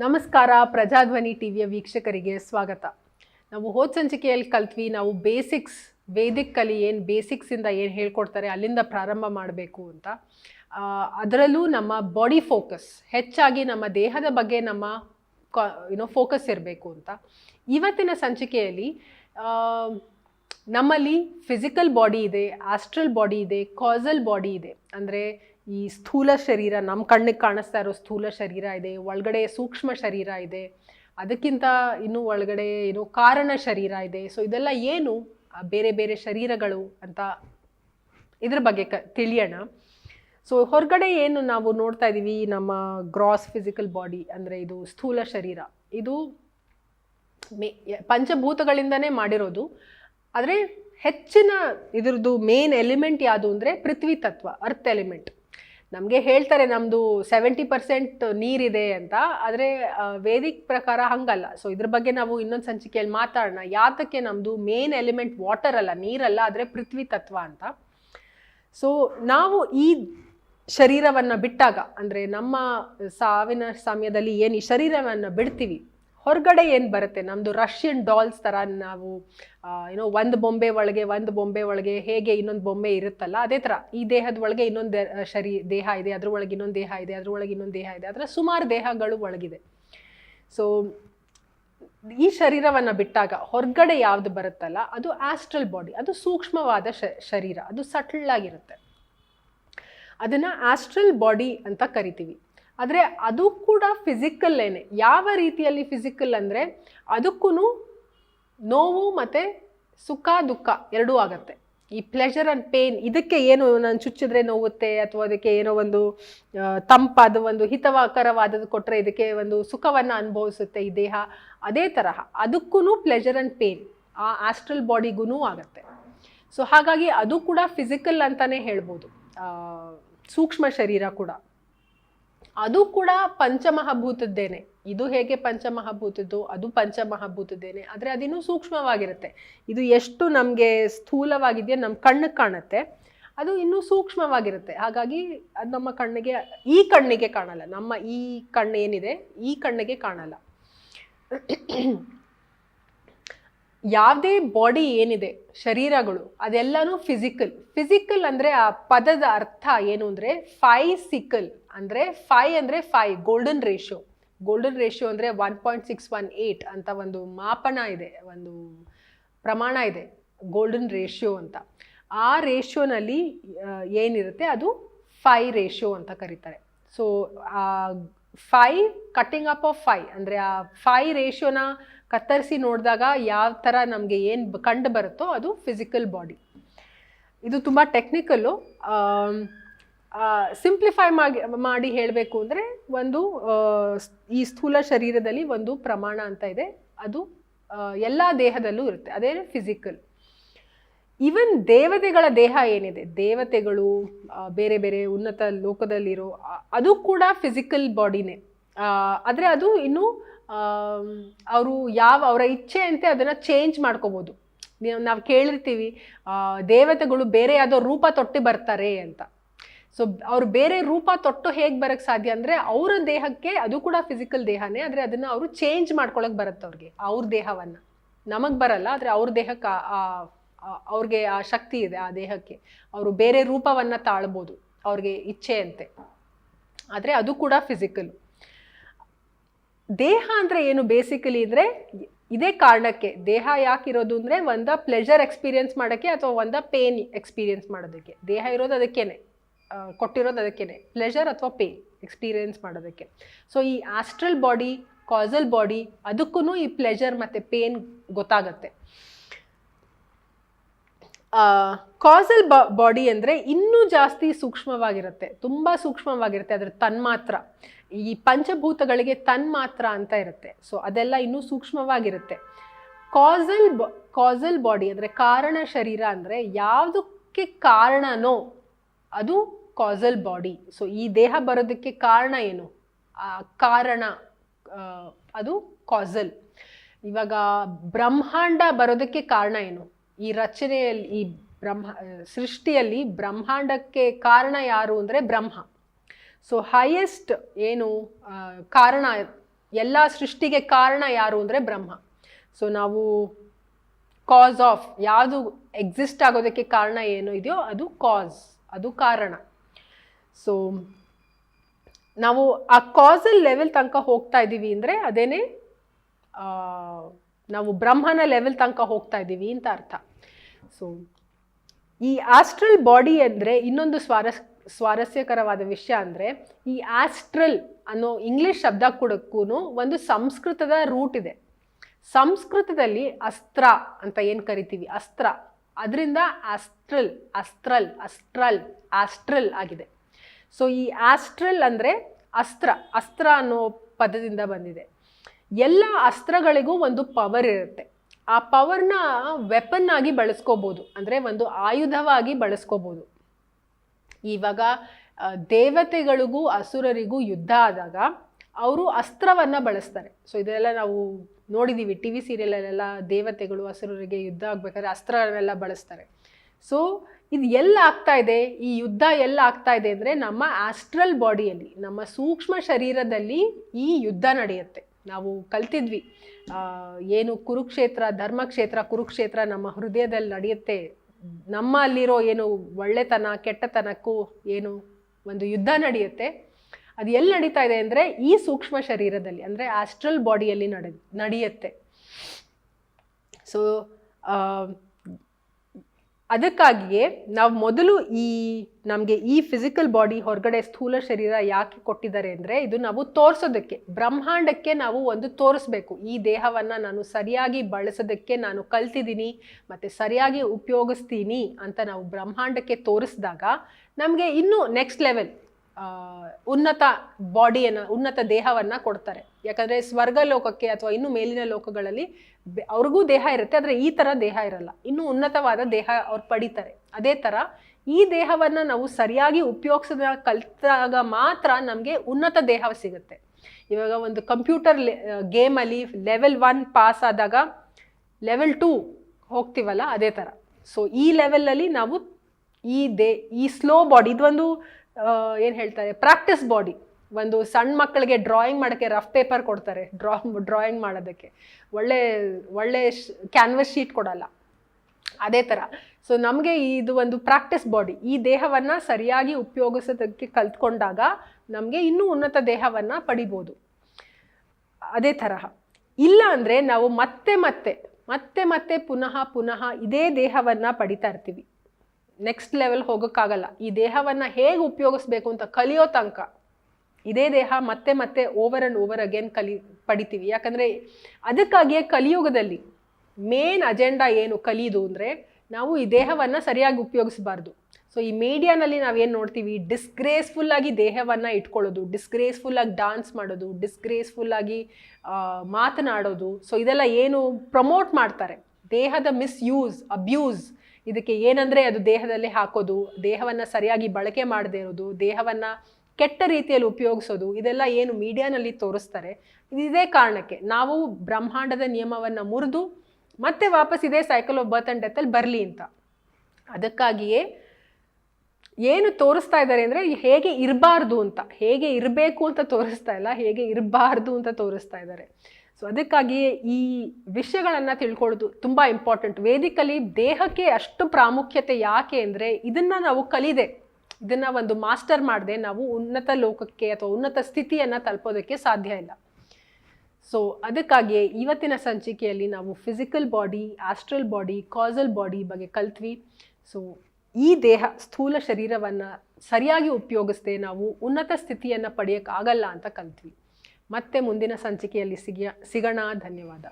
ನಮಸ್ಕಾರ, ಪ್ರಜಾಧ್ವನಿ ಟಿವಿಯ ವೀಕ್ಷಕರಿಗೆ ಸ್ವಾಗತ. ನಾವು ಹೋದ ಸಂಚಿಕೆಯಲ್ಲಿ ಕಲ್ತ್ವಿ, ನಾವು ಬೇಸಿಕ್ಸ್, ವೇದಿಕ್ ಕಲಿ ಏನು ಬೇಸಿಕ್ಸಿಂದ ಏನು ಹೇಳ್ಕೊಡ್ತಾರೆ, ಅಲ್ಲಿಂದ ಪ್ರಾರಂಭ ಮಾಡಬೇಕು ಅಂತ. ಅದರಲ್ಲೂ ನಮ್ಮ ಬಾಡಿ ಫೋಕಸ್, ಹೆಚ್ಚಾಗಿ ನಮ್ಮ ದೇಹದ ಬಗ್ಗೆ ನಮ್ಮ ಯುನೋ ಫೋಕಸ್ ಇರಬೇಕು ಅಂತ. ಇವತ್ತಿನ ಸಂಚಿಕೆಯಲ್ಲಿ ನಮ್ಮಲ್ಲಿ ಫಿಸಿಕಲ್ ಬಾಡಿ ಇದೆ ಆಸ್ಟ್ರಲ್ ಬಾಡಿ ಇದೆ ಕಾಸಲ್ ಬಾಡಿ ಇದೆ. ಅಂದರೆ ಈ ಸ್ಥೂಲ ಶರೀರ ನಮ್ಮ ಕಣ್ಣಿಗೆ ಕಾಣಿಸ್ತಾ ಇರೋ ಸ್ಥೂಲ ಶರೀರ ಇದೆ, ಒಳಗಡೆ ಸೂಕ್ಷ್ಮ ಶರೀರ ಇದೆ, ಅದಕ್ಕಿಂತ ಇನ್ನೂ ಒಳಗಡೆ ಏನು ಕಾರಣ ಶರೀರ ಇದೆ. ಸೊ ಇದೆಲ್ಲ ಏನು? ಬೇರೆ ಬೇರೆ ಶರೀರಗಳು ಅಂತ ಇದ್ರ ಬಗ್ಗೆ ಕ, ತಿಳಿಯೋಣ. ಸೊ ಹೊರಗಡೆ ಏನು ನಾವು ನೋಡ್ತಾ ಇದ್ದೀವಿ ನಮ್ಮ ಗ್ರಾಸ್ ಫಿಸಿಕಲ್ ಬಾಡಿ ಅಂದರೆ ಇದು ಸ್ಥೂಲ ಶರೀರ. ಇದು ಮೇ, ಪಂಚಭೂತಗಳಿಂದನೇ ಮಾಡಿರೋದು. ಆದರೆ ಹೆಚ್ಚಿನ ಇದ್ರದ್ದು ಮೇನ್ ಎಲಿಮೆಂಟ್ ಯಾವುದು ಅಂದರೆ ಪೃಥ್ವಿ ತತ್ವ ಅರ್ತ್ ಎಲಿಮೆಂಟ್ ನಮಗೆ ಹೇಳ್ತಾರೆ ನಮ್ಮದು ಸೆವೆಂಟಿ ಪರ್ಸೆಂಟ್ ನೀರಿದೆ ಅಂತ. ಆದರೆ ವೇದಿಕ್ ಪ್ರಕಾರ ಹಂಗಲ್ಲ. ಸೊ ಇದ್ರ ಬಗ್ಗೆ ನಾವು ಇನ್ನೊಂದು ಸಂಚಿಕೆಯಲ್ಲಿ ಮಾತಾಡೋಣ. ಯಾತಕ್ಕೆ ನಮ್ಮದು ಮೇನ್ ಎಲಿಮೆಂಟ್ ವಾಟರ್ ಅಲ್ಲ, ನೀರಲ್ಲ, ಆದರೆ ಪೃಥ್ವಿ ತತ್ವ ಅಂತ. ಸೊ ನಾವು ಈ ಶರೀರವನ್ನು ಬಿಟ್ಟಾಗ, ಅಂದರೆ ನಮ್ಮ ಸಾವಿನ ಸಮಯದಲ್ಲಿ ಏನು ಈ ಶರೀರವನ್ನು ಬಿಡ್ತೀವಿ ಹೊರಗಡೆ ಏನು ಬರುತ್ತೆ? ನಮ್ಮದು ರಷ್ಯನ್ ಡಾಲ್ಸ್ ಥರ ನಾವು ಏನೋ ಒಂದು ಬೊಂಬೆ ಒಳಗೆ ಒಂದು ಬೊಂಬೆ ಒಳಗೆ ಹೇಗೆ ಇನ್ನೊಂದು ಬೊಂಬೆ ಇರುತ್ತಲ್ಲ, ಅದೇ ಥರ ಈ ದೇಹದ ಒಳಗೆ ಇನ್ನೊಂದು ಶರಿ, ದೇಹ ಇದೆ, ಅದ್ರ ಒಳಗೆ ಇನ್ನೊಂದು ದೇಹ ಇದೆ, ಅದ್ರ ಒಳಗೆ ಇನ್ನೊಂದು ದೇಹ ಇದೆ, ಅದರ ಸುಮಾರು ದೇಹಗಳು ಒಳಗಿದೆ. ಸೊ ಈ ಶರೀರವನ್ನು ಬಿಟ್ಟಾಗ ಹೊರಗಡೆ ಯಾವುದು ಬರುತ್ತಲ್ಲ, ಅದು ಆಸ್ಟ್ರಲ್ ಬಾಡಿ ಅದು ಸೂಕ್ಷ್ಮವಾದ ಶರೀರ, ಅದು ಸಟಲ್ ಆಗಿರುತ್ತೆ. ಅದನ್ನು ಆಸ್ಟ್ರಲ್ ಬಾಡಿ ಅಂತ ಕರಿತೀವಿ. ಆದರೆ ಅದು ಕೂಡ ಫಿಸಿಕಲ್ಲೇನೆ ಯಾವ ರೀತಿಯಲ್ಲಿ ಫಿಸಿಕಲ್ ಅಂದರೆ ಅದಕ್ಕೂ ನೋವು ಮತ್ತು ಸುಖ, ದುಃಖ ಎರಡೂ ಆಗುತ್ತೆ. ಈ ಪ್ಲೆಷರ್ ಆ್ಯಂಡ್ ಪೇನ್ ಇದಕ್ಕೆ ಏನು ನಾನು ಚುಚ್ಚಿದ್ರೆ ನೋವುತ್ತೆ ಅಥವಾ ಅದಕ್ಕೆ ಏನೋ ಒಂದು ತಂಪಾದ ಒಂದು ಹಿತವಾಕರವಾದದ್ದು ಕೊಟ್ಟರೆ ಇದಕ್ಕೆ ಒಂದು ಸುಖವನ್ನು ಅನುಭವಿಸುತ್ತೆ ಈ ದೇಹ. ಅದೇ ತರಹ ಅದಕ್ಕೂ ಪ್ಲೆಷರ್ ಆ್ಯಂಡ್ ಪೇನ್ ಆ ಆಸ್ಟ್ರಲ್ ಬಾಡಿಗೂ ಆಗುತ್ತೆ. ಸೊ ಹಾಗಾಗಿ ಅದು ಕೂಡ ಫಿಸಿಕಲ್ ಅಂತಲೇ ಹೇಳ್ಬೋದು. ಸೂಕ್ಷ್ಮ ಶರೀರ ಕೂಡ. ಅದು ಕೂಡ ಪಂಚಮಹಾಭೂತದ್ದೇನೆ. ಇದು ಹೇಗೆ ಪಂಚಮಹಾಭೂತದ್ದು? ಅದು ಪಂಚಮಹಾಭೂತದ್ದೇನೆ. ಆದರೆ ಅದಿನ್ನೂ ಸೂಕ್ಷ್ಮವಾಗಿರುತ್ತೆ. ಇದು ಎಷ್ಟು ನಮಗೆ ಸ್ಥೂಲವಾಗಿದೆಯೋ ನಮ್ಮ ಕಣ್ಣಿಗೆ ಕಾಣುತ್ತೆ. ಅದು ಇನ್ನೂ ಸೂಕ್ಷ್ಮವಾಗಿರುತ್ತೆ. ಹಾಗಾಗಿ ಅದು ನಮ್ಮ ಕಣ್ಣಿಗೆ, ಈ ಕಣ್ಣಿಗೆ ಕಾಣಲ್ಲ. ನಮ್ಮ ಈ ಕಣ್ಣು ಏನಿದೆ ಈ ಕಣ್ಣಿಗೆ ಕಾಣಲ್ಲ. ಯಾವುದೇ ಬಾಡಿ ಏನಿದೆ, ಶರೀರಗಳು, ಅದೆಲ್ಲನೂ ಫಿಸಿಕಲ್ ಫಿಸಿಕಲ್ ಅಂದರೆ ಆ ಪದದ ಅರ್ಥ ಏನು ಅಂದರೆ ಫೈ ಸಿಕಲ್ ಅಂದರೆ ಫೈ ಅಂದರೆ phi golden ratio golden ratio ಅಂದರೆ one point six one eight ಅಂತ ಒಂದು ಮಾಪನ ಇದೆ, ಒಂದು ಪ್ರಮಾಣ ಇದೆ ಗೋಲ್ಡನ್ ರೇಷಿಯೋ ಅಂತ. ಆ ರೇಷಿಯೋನಲ್ಲಿ ಏನಿರುತ್ತೆ ಅದು ಫೈ ರೇಷಿಯೋ ಅಂತ ಕರೀತಾರೆ. So phi cutting up of phi ಅಂದರೆ ಆ ಫೈ ರೇಷಿಯೋನ ಕತ್ತರಿಸಿ ನೋಡಿದಾಗ ಯಾವ ಥರ ನಮಗೆ ಏನು ಕಂಡು ಬರುತ್ತೋ ಅದು ಫಿಸಿಕಲ್ ಬಾಡಿ ಇದು ತುಂಬ ಟೆಕ್ನಿಕಲ್ಲು ಸಿಂಪ್ಲಿಫೈ ಮಾಡಿ ಮಾಡಿ ಹೇಳಬೇಕು ಅಂದರೆ ಒಂದು ಈ ಸ್ಥೂಲ ಶರೀರದಲ್ಲಿ ಒಂದು ಪ್ರಮಾಣ ಅಂತ ಇದೆ. ಅದು ಎಲ್ಲ ದೇಹದಲ್ಲೂ ಇರುತ್ತೆ. ಅದೇ ಫಿಸಿಕಲ್ ಈವನ್ ದೇವತೆಗಳ ದೇಹ ಏನಿದೆ? ದೇವತೆಗಳು ಬೇರೆ ಬೇರೆ ಉನ್ನತ ಲೋಕದಲ್ಲಿರೋ ಅದು ಕೂಡ ಫಿಸಿಕಲ್ ಬಾಡಿನೇ ಆದರೆ ಅದು ಇನ್ನು ಅವರು ಯಾವ, ಅವರ ಇಚ್ಛೆಯಂತೆ ಅದನ್ನು ಚೇಂಜ್ ಮಾಡ್ಕೋಬೋದು. ನೀವು ಕೇಳಿರ್ತೀವಿ ದೇವತೆಗಳು ಬೇರೆ ಯಾವುದೋ ರೂಪ ತೊಟ್ಟು ಬರ್ತಾರೆ ಅಂತ. ಸೊ ಅವ್ರು ಬೇರೆ ರೂಪ ತೊಟ್ಟು ಹೇಗೆ ಬರೋಕ್ಕೆ ಸಾಧ್ಯ ಅಂದರೆ ಅವರ ದೇಹಕ್ಕೆ ಅದು ಕೂಡ ಫಿಸಿಕಲ್ ದೇಹನೇ, ಆದರೆ ಅದನ್ನು ಅವರು ಚೇಂಜ್ ಮಾಡ್ಕೊಳಕ್ಕೆ ಬರುತ್ತೆ ಅವ್ರಿಗೆ, ಅವ್ರ ದೇಹವನ್ನು. ನಮಗೆ ಬರಲ್ಲ, ಆದರೆ ಅವ್ರ ದೇಹಕ್ಕೆ ಅವ್ರಿಗೆ ಆ ಶಕ್ತಿ ಇದೆ ಆ ದೇಹಕ್ಕೆ. ಅವರು ಬೇರೆ ರೂಪವನ್ನು ತಾಳ್ಬೋದು, ಅವ್ರಿಗೆ ಇಚ್ಛೆಯಂತೆ ಆದರೆ ಅದು ಕೂಡ ಫಿಸಿಕಲ್ ದೇಹ ಅಂದರೆ ಏನು ಬೇಸಿಕಲಿ ಅಂದರೆ ಇದೇ ಕಾರಣಕ್ಕೆ, ದೇಹ ಯಾಕಿರೋದು ಅಂದರೆ ಒಂದ ಪ್ಲೆಜರ್ ಎಕ್ಸ್ಪೀರಿಯೆನ್ಸ್ ಮಾಡೋಕ್ಕೆ ಅಥವಾ ಒಂದ ಪೇನ್ ಎಕ್ಸ್ಪೀರಿಯೆನ್ಸ್ ಮಾಡೋದಕ್ಕೆ. ದೇಹ ಇರೋದು ಅದಕ್ಕೇನೆ ಕೊಟ್ಟಿರೋದು ಅದಕ್ಕೇನೆ ಪ್ಲೆಜರ್ ಅಥವಾ ಪೇನ್ ಎಕ್ಸ್ಪೀರಿಯೆನ್ಸ್ ಮಾಡೋದಕ್ಕೆ. ಸೊ ಈ ಆಸ್ಟ್ರಲ್ ಬಾಡಿ ಕಾಸಲ್ ಬಾಡಿ ಅದಕ್ಕೂ ಈ ಪ್ಲೆಜರ್ ಮತ್ತು ಪೇನ್ ಗೊತ್ತಾಗತ್ತೆ. ಕಾಸಲ್ ಬಾಡಿ ಅಂದರೆ ಇನ್ನೂ ಜಾಸ್ತಿ ಸೂಕ್ಷ್ಮವಾಗಿರುತ್ತೆ, ತುಂಬ ಸೂಕ್ಷ್ಮವಾಗಿರುತ್ತೆ, ಅದರ ತನ್ಮಾತ್ರ. ಈ ಪಂಚಭೂತಗಳಿಗೆ ತನ್ಮಾತ್ರ ಅಂತ ಇರುತ್ತೆ. ಸೊ ಅದೆಲ್ಲ ಇನ್ನೂ ಸೂಕ್ಷ್ಮವಾಗಿರುತ್ತೆ. ಕಾಸಲ್ ಕಾಸಲ್ ಬಾಡಿ ಅಂದರೆ ಕಾರಣ ಶರೀರ ಅಂದರೆ ಯಾವುದಕ್ಕೆ ಕಾರಣನೋ ಅದು ಕಾಸಲ್ ಬಾಡಿ ಸೊ ಈ ದೇಹ ಬರೋದಕ್ಕೆ ಕಾರಣ ಏನು? ಆ, ಕಾರಣ ಅದು ಕಾಸಲ್ ಇವಾಗ ಬ್ರಹ್ಮಾಂಡ ಬರೋದಕ್ಕೆ ಕಾರಣ ಏನು? ಈ ರಚನೆಯಲ್ಲಿ, ಈ ಬ್ರಹ್ಮ ಸೃಷ್ಟಿಯಲ್ಲಿ ಬ್ರಹ್ಮಾಂಡಕ್ಕೆ ಕಾರಣ ಯಾರು ಅಂದರೆ ಬ್ರಹ್ಮ. ಸೊ ಹೈಯೆಸ್ಟ್ ಏನು ಕಾರಣ, ಎಲ್ಲ ಸೃಷ್ಟಿಗೆ ಕಾರಣ ಯಾರು ಅಂದರೆ ಬ್ರಹ್ಮ. ಸೊ ನಾವು ಕಾಸ್ ಆಫ್ ಯಾವುದು ಎಕ್ಸಿಸ್ಟ್ ಆಗೋದಕ್ಕೆ ಕಾರಣ ಏನು ಇದೆಯೋ ಅದು ಕಾಸ್ ಅದು ಕಾರಣ. ಸೊ ನಾವು ಆ ಕಾಸಲ್ ಲೆವೆಲ್ ತನಕ ಹೋಗ್ತಾ ಇದ್ದೀವಿ ಅಂದರೆ ಅದೇನೇ ನಾವು ಬ್ರಹ್ಮನ ಲೆವೆಲ್ ತನಕ ಹೋಗ್ತಾ ಇದ್ದೀವಿ ಅಂತ ಅರ್ಥ. ಸೊ ಈ ಆಸ್ಟ್ರಲ್ ಬಾಡಿ ಅಂದರೆ ಇನ್ನೊಂದು ಸ್ವಾರಸ್ ಸ್ವಾರಸ್ಯಕರವಾದ ವಿಷಯ ಅಂದರೆ ಈ ಆಸ್ಟ್ರಲ್ ಅನ್ನೋ ಇಂಗ್ಲಿಷ್ ಶಬ್ದ ಕೂಡಕ್ಕೂ ಒಂದು ಸಂಸ್ಕೃತದ ರೂಟ್ ಇದೆ. ಸಂಸ್ಕೃತದಲ್ಲಿ ಅಸ್ತ್ರ ಅಂತ ಏನು ಕರಿತೀವಿ? ಅಸ್ತ್ರ. ಅದರಿಂದ ಆಸ್ಟ್ರಲ್, ಅಸ್ತ್ರಲ್, ಅಸ್ಟ್ರಲ್, ಆಸ್ಟ್ರಲ್ ಆಗಿದೆ. ಸೊ ಈ ಆಸ್ಟ್ರಲ್ ಅಂದರೆ ಅಸ್ತ್ರ ಅಸ್ತ್ರ ಅನ್ನೋ ಪದದಿಂದ ಬಂದಿದೆ. ಎಲ್ಲ ಅಸ್ತ್ರಗಳಿಗೂ ಒಂದು ಪವರ್ ಇರುತ್ತೆ. ಆ ಪವರ್ನ ವೆಪನ್ ಆಗಿ ಬಳಸ್ಕೋಬೋದು. ಅಂದರೆ ಒಂದು ಆಯುಧವಾಗಿ ಬಳಸ್ಕೋಬೋದು. ಇವಾಗ ದೇವತೆಗಳಿಗೂ ಅಸುರರಿಗೂ ಯುದ್ಧ ಆದಾಗ ಅವರು ಅಸ್ತ್ರವನ್ನು ಬಳಸ್ತಾರೆ. ಸೊ ಇದೆಲ್ಲ ನಾವು ನೋಡಿದ್ದೀವಿ ಟಿ ವಿ ಸೀರಿಯಲಲ್ಲೆಲ್ಲ ದೇವತೆಗಳು, ಅಸುರರಿಗೆ ಯುದ್ಧ ಆಗಬೇಕಾದ್ರೆ ಅಸ್ತ್ರವೆಲ್ಲ ಬಳಸ್ತಾರೆ. ಸೊ ಇದು ಎಲ್ಲ ಆಗ್ತಾ ಇದೆ? ಈ ಯುದ್ಧ ಎಲ್ಲ ಆಗ್ತಾ ಇದೆ ಅಂದರೆ ನಮ್ಮ ಆಸ್ಟ್ರಲ್ ಬಾಡಿಯಲ್ಲಿ ನಮ್ಮ ಸೂಕ್ಷ್ಮ ಶರೀರದಲ್ಲಿ ಈ ಯುದ್ಧ ನಡೆಯುತ್ತೆ. ನಾವು ಕಲ್ತಿದ್ವಿ ಏನು ಕುರುಕ್ಷೇತ್ರ, ಧರ್ಮಕ್ಷೇತ್ರ, ಕುರುಕ್ಷೇತ್ರ ನಮ್ಮ ಹೃದಯದಲ್ಲಿ ನಡೆಯುತ್ತೆ ನಮ್ಮಲ್ಲಿರೋ ಏನು ಒಳ್ಳೆತನ, ಕೆಟ್ಟತನಕ್ಕೂ ಏನು ಒಂದು ಯುದ್ಧ ನಡೆಯುತ್ತೆ. ಅದು ಎಲ್ಲಿ ನಡೀತಾ ಇದೆ ಅಂದರೆ ಈ ಸೂಕ್ಷ್ಮ ಶರೀರದಲ್ಲಿ, ಅಂದರೆ ಆಸ್ಟ್ರಲ್ ಬಾಡಿಯಲ್ಲಿ ನಡೆ ನಡೆಯುತ್ತೆ. ಸೊ ಅದಕ್ಕಾಗಿಯೇ ನಾವು ಮೊದಲು ಈ ನಮಗೆ ಈ ಫಿಸಿಕಲ್ ಬಾಡಿ ಹೊರಗಡೆ ಸ್ಥೂಲ ಶರೀರ ಯಾಕೆ ಕೊಟ್ಟಿದ್ದಾರೆ ಅಂದರೆ ಇದು ನಾವು ತೋರಿಸೋದಕ್ಕೆ, ಬ್ರಹ್ಮಾಂಡಕ್ಕೆ ನಾವು ಒಂದು ತೋರಿಸ್ಬೇಕು. ಈ ದೇಹವನ್ನು ನಾನು ಸರಿಯಾಗಿ ಬಳಸೋದಕ್ಕೆ ನಾನು ಕಲ್ತಿದ್ದೀನಿ ಮತ್ತು ಸರಿಯಾಗಿ ಉಪಯೋಗಿಸ್ತೀನಿ ಅಂತ ನಾವು ಬ್ರಹ್ಮಾಂಡಕ್ಕೆ ತೋರಿಸಿದಾಗ ನಮಗೆ ಇನ್ನೂ ನೆಕ್ಸ್ಟ್ ಲೆವೆಲ್ ಉನ್ನತ ಬಾಡಿಯನ್ನು, ಉನ್ನತ ದೇಹವನ್ನು ಕೊಡ್ತಾರೆ. ಯಾಕಂದರೆ ಸ್ವರ್ಗ ಲೋಕಕ್ಕೆ ಅಥವಾ ಇನ್ನು ಮೇಲಿನ ಲೋಕಗಳಲ್ಲಿ ಅವ್ರಿಗೂ ದೇಹ ಇರುತ್ತೆ, ಆದರೆ ಈ ಥರ ದೇಹ ಇರಲ್ಲ. ಇನ್ನೂ ಉನ್ನತವಾದ ದೇಹ ಅವ್ರು ಪಡಿತಾರೆ. ಅದೇ ಥರ ಈ ದೇಹವನ್ನು ನಾವು ಸರಿಯಾಗಿ ಉಪಯೋಗಿಸೋದ ಕಲ್ತಾಗ ಮಾತ್ರ ನಮಗೆ ಉನ್ನತ ದೇಹ ಸಿಗುತ್ತೆ. ಇವಾಗ ಒಂದು ಕಂಪ್ಯೂಟರ್ ಗೇಮಲ್ಲಿ ಲೆವೆಲ್ ಒನ್ ಪಾಸ್ ಆದಾಗ ಲೆವೆಲ್ ಟೂ ಹೋಗ್ತೀವಲ್ಲ, ಅದೇ ಥರ ಸೊ, ಈ ಲೆವೆಲಲ್ಲಿ ನಾವು ಈ ದೇ, ಈ ಸ್ಲೋ ಬಾಡಿ, ಇದೊಂದು ಏನು ಹೇಳ್ತಾರೆ? ಪ್ರಾಕ್ಟೀಸ್ ಬಾಡಿ ಒಂದು ಸಣ್ಣ ಮಕ್ಕಳಿಗೆ ಡ್ರಾಯಿಂಗ್ ಮಾಡೋಕ್ಕೆ ರಫ್ ಪೇಪರ್ ಕೊಡ್ತಾರೆ ಡ್ರಾ ಡ್ರಾಯಿಂಗ್ ಮಾಡೋದಕ್ಕೆ. ಒಳ್ಳೆ ಒಳ್ಳೆ ಕ್ಯಾನ್ವಸ್ ಶೀಟ್ ಕೊಡಲ್ಲ. ಅದೇ ಥರ ಸೊ ನಮಗೆ ಇದು ಒಂದು ಪ್ರಾಕ್ಟೀಸ್ ಬಾಡಿ ಈ ದೇಹವನ್ನು ಸರಿಯಾಗಿ ಉಪಯೋಗಿಸೋದಕ್ಕೆ ಕಲ್ತ್ಕೊಂಡಾಗ ನಮಗೆ ಇನ್ನೂ ಉನ್ನತ ದೇಹವನ್ನು ಪಡಿಬೋದು. ಅದೇ ತರಹ. ಇಲ್ಲ ಅಂದರೆ ನಾವು ಮತ್ತೆ ಮತ್ತೆ ಮತ್ತೆ ಮತ್ತೆ ಪುನಃ ಪುನಃ ಇದೇ ದೇಹವನ್ನು ಪಡಿತಾ ಇರ್ತೀವಿ. ನೆಕ್ಸ್ಟ್ ಲೆವೆಲ್ ಹೋಗೋಕ್ಕಾಗಲ್ಲ. ಈ ದೇಹವನ್ನು ಹೇಗೆ ಉಪಯೋಗಿಸ್ಬೇಕು ಅಂತ ಕಲಿಯೋ ತನಕ ಇದೇ ದೇಹ ಮತ್ತೆ ಮತ್ತೆ ಓವರ್ ಆ್ಯಂಡ್ ಓವರ್ ಅಗೇನ್ ಕಲಿ, ಪಡಿತೀವಿ. ಯಾಕಂದರೆ ಅದಕ್ಕಾಗಿಯೇ ಕಲಿಯುಗದಲ್ಲಿ ಮೇನ್ ಅಜೆಂಡಾ ಏನು ಕಲಿಯೋದು ಅಂದರೆ ನಾವು ಈ ದೇಹವನ್ನು ಸರಿಯಾಗಿ ಉಪಯೋಗಿಸಬಾರ್ದು. ಸೊ ಈ ಮೀಡಿಯಾನಲ್ಲಿ ನಾವೇನು ನೋಡ್ತೀವಿ? ಡಿಸ್ಗ್ರೇಸ್ಫುಲ್ಲಾಗಿ ದೇಹವನ್ನು ಇಟ್ಕೊಳ್ಳೋದು ಡಿಸ್ಗ್ರೇಸ್ಫುಲ್ಲಾಗಿ ಡಾನ್ಸ್ ಮಾಡೋದು ಡಿಸ್ಗ್ರೇಸ್ಫುಲ್ಲಾಗಿ ಮಾತನಾಡೋದು. ಸೊ ಇದೆಲ್ಲ ಏನು ಪ್ರಮೋಟ್ ಮಾಡ್ತಾರೆ. ದೇಹದ ಮಿಸ್ಯೂಸ್ ಅಬ್ಯೂಸ್ ಇದಕ್ಕೆ ಏನಂದರೆ ಅದು ದೇಹದಲ್ಲಿ ಹಾಕೋದು, ದೇಹವನ್ನು ಸರಿಯಾಗಿ ಬಳಕೆ ಮಾಡದೇ ಇರೋದು, ದೇಹವನ್ನು ಕೆಟ್ಟ ರೀತಿಯಲ್ಲಿ ಉಪಯೋಗಿಸೋದು, ಇದೆಲ್ಲ ಏನು ಮೀಡಿಯಾನಲ್ಲಿ ತೋರಿಸ್ತಾರೆ. ಇದು ಕಾರಣಕ್ಕೆ ನಾವು ಬ್ರಹ್ಮಾಂಡದ ನಿಯಮವನ್ನು ಮುರಿದು ಮತ್ತೆ ವಾಪಸ್ ಇದೇ ಸೈಕಲ್ ಆಫ್ ಬರ್ತ್ ಆ್ಯಂಡ್ ಡೆತ್ತಲ್ಲಿ ಬರಲಿ ಅಂತ. ಅದಕ್ಕಾಗಿಯೇ ಏನು ತೋರಿಸ್ತಾ ಇದ್ದಾರೆ ಅಂದರೆ ಹೇಗೆ ಇರಬಾರ್ದು ಅಂತ, ಹೇಗೆ ಇರಬೇಕು ಅಂತ ತೋರಿಸ್ತಾ ಇಲ್ಲ, ಹೇಗೆ ಇರಬಾರ್ದು ಅಂತ ತೋರಿಸ್ತಾ ಇದ್ದಾರೆ. ಸೊ ಅದಕ್ಕಾಗಿಯೇ ಈ ವಿಷಯಗಳನ್ನು ತಿಳ್ಕೊಳ್ಳೋದು ತುಂಬ ಇಂಪಾರ್ಟೆಂಟ್ ವೇದಿಕಲಿ ದೇಹಕ್ಕೆ ಅಷ್ಟು ಪ್ರಾಮುಖ್ಯತೆ ಯಾಕೆ ಅಂದರೆ ಇದನ್ನು ನಾವು ಕಲಿದೆ. ಇದನ್ನು ಒಂದು ಮಾಸ್ಟರ್ ಮಾಡದೆ. ನಾವು ಉನ್ನತ ಲೋಕಕ್ಕೆ ಅಥವಾ ಉನ್ನತ ಸ್ಥಿತಿಯನ್ನು ತಲುಪೋದಕ್ಕೆ ಸಾಧ್ಯ ಇಲ್ಲ. ಸೊ ಅದಕ್ಕಾಗಿಯೇ ಇವತ್ತಿನ ಸಂಚಿಕೆಯಲ್ಲಿ ನಾವು physical body astral body causal body ಬಗ್ಗೆ ಕಲ್ತ್ವಿ. ಸೊ ಈ ದೇಹ ಸ್ಥೂಲ ಶರೀರವನ್ನು ಸರಿಯಾಗಿ ಉಪಯೋಗಿಸ್ದೆ ನಾವು ಉನ್ನತ ಸ್ಥಿತಿಯನ್ನು ಪಡೆಯೋಕ್ಕಾಗಲ್ಲ ಅಂತ ಕಲ್ತ್ವಿ. ಮತ್ತೆ ಮುಂದಿನ ಸಂಚಿಕೆಯಲ್ಲಿ ಸಿಗಿಯ ಸಿಗೋಣ. ಧನ್ಯವಾದ.